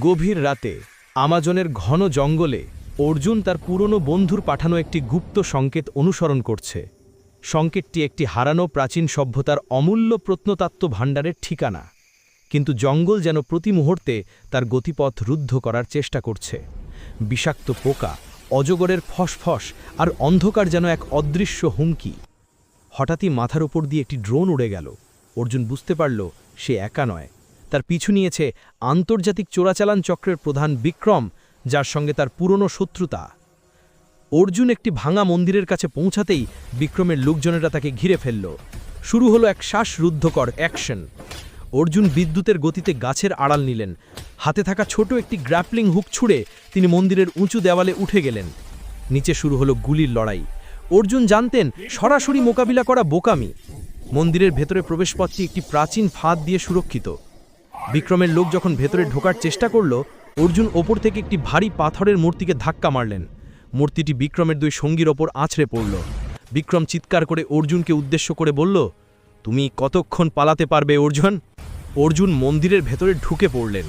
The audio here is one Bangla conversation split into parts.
গভীর রাতে আমাজনের ঘন জঙ্গলে অর্জুন তার পুরনো বন্ধুর পাঠানো একটি গুপ্ত সংকেত অনুসরণ করছে। সংকেতটি একটি হারানো প্রাচীন সভ্যতার অমূল্য প্রত্নতাত্ত্ব ভাণ্ডারের ঠিকানা। কিন্তু জঙ্গল যেন প্রতি মুহূর্তে তার গতিপথ রুদ্ধ করার চেষ্টা করছে। বিষাক্ত পোকা, অজগরের ফসফস আর অন্ধকার যেন এক অদৃশ্য হুমকি। হঠাৎই মাথার ওপর দিয়ে একটি ড্রোন উড়ে গেল। অর্জুন বুঝতে পারল সে একা নয়। তার পিছু নিয়েছে আন্তর্জাতিক চোরাচালান চক্রের প্রধান বিক্রম, যার সঙ্গে তার পুরনো শত্রুতা। অর্জুন একটি ভাঙা মন্দিরের কাছে পৌঁছাতেই বিক্রমের লোকজনেরা তাকে ঘিরে ফেলল। শুরু হলো এক শ্বাসরুদ্ধকর অ্যাকশন। অর্জুন বিদ্যুতের গতিতে গাছের আড়াল নিলেন। হাতে থাকা ছোট একটি গ্র্যাপলিং হুক ছুঁড়ে তিনি মন্দিরের উঁচু দেওয়ালে উঠে গেলেন। নিচে শুরু হলো গুলির লড়াই। অর্জুন জানতেন, সরাসরি মোকাবিলা করা বোকামি। মন্দিরের ভেতরে প্রবেশপথটি একটি প্রাচীন ফাঁদ দিয়ে সুরক্ষিত। বিক্রমের লোক যখন ভেতরে ঢোকার চেষ্টা করল, অর্জুন ওপর থেকে একটি ভারী পাথরের মূর্তিকে ধাক্কা মারলেন। মূর্তিটি বিক্রমের দুই সঙ্গীর ওপর আছড়ে পড়ল। বিক্রম চিৎকার করে অর্জুনকে উদ্দেশ্য করে বলল, তুমি কতক্ষণ পালাতে পারবে অর্জুন? অর্জুন মন্দিরের ভেতরে ঢুকে পড়লেন।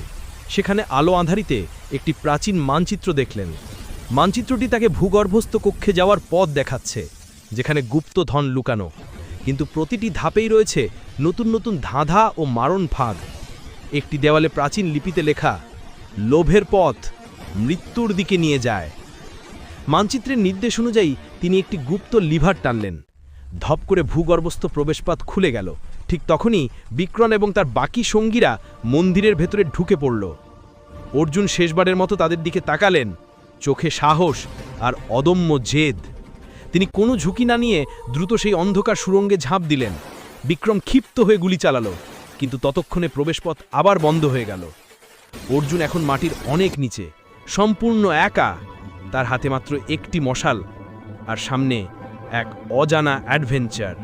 সেখানে আলো আঁধারিতে একটি প্রাচীন মানচিত্র দেখলেন। মানচিত্রটি তাকে ভূগর্ভস্থ কক্ষে যাওয়ার পথ দেখাচ্ছে, যেখানে গুপ্ত ধন লুকানো। কিন্তু প্রতিটি ধাপেই রয়েছে নতুন নতুন ধাঁধা ও মারণ ফাঁদ। একটি দেওয়ালে প্রাচীন লিপিতে লেখা, লোভের পথ মৃত্যুর দিকে নিয়ে যায়। মানচিত্রের নির্দেশ অনুযায়ী তিনি একটি গুপ্ত লিভার টানলেন। ধপ করে ভূগর্ভস্থ প্রবেশপথ খুলে গেল। ঠিক তখনই বিক্রম এবং তার বাকি সঙ্গীরা মন্দিরের ভেতরে ঢুকে পড়ল। অর্জুন শেষবারের মতো তাদের দিকে তাকালেন। চোখে সাহস আর অদম্য জেদ। তিনি কোনো ঝুঁকি না নিয়ে দ্রুত সেই অন্ধকার সুরঙ্গে ঝাঁপ দিলেন। বিক্রম ক্ষিপ্ত হয়ে গুলি চালালো। কিন্তু ততক্ষণে প্রবেশপথ আবার বন্ধ হয়ে গেল। অর্জুন এখন মাটির অনেক নিচে, সম্পূর্ণ একা, তার হাতে মাত্র একটি মশাল আর সামনে এক অজানা অ্যাডভেঞ্চার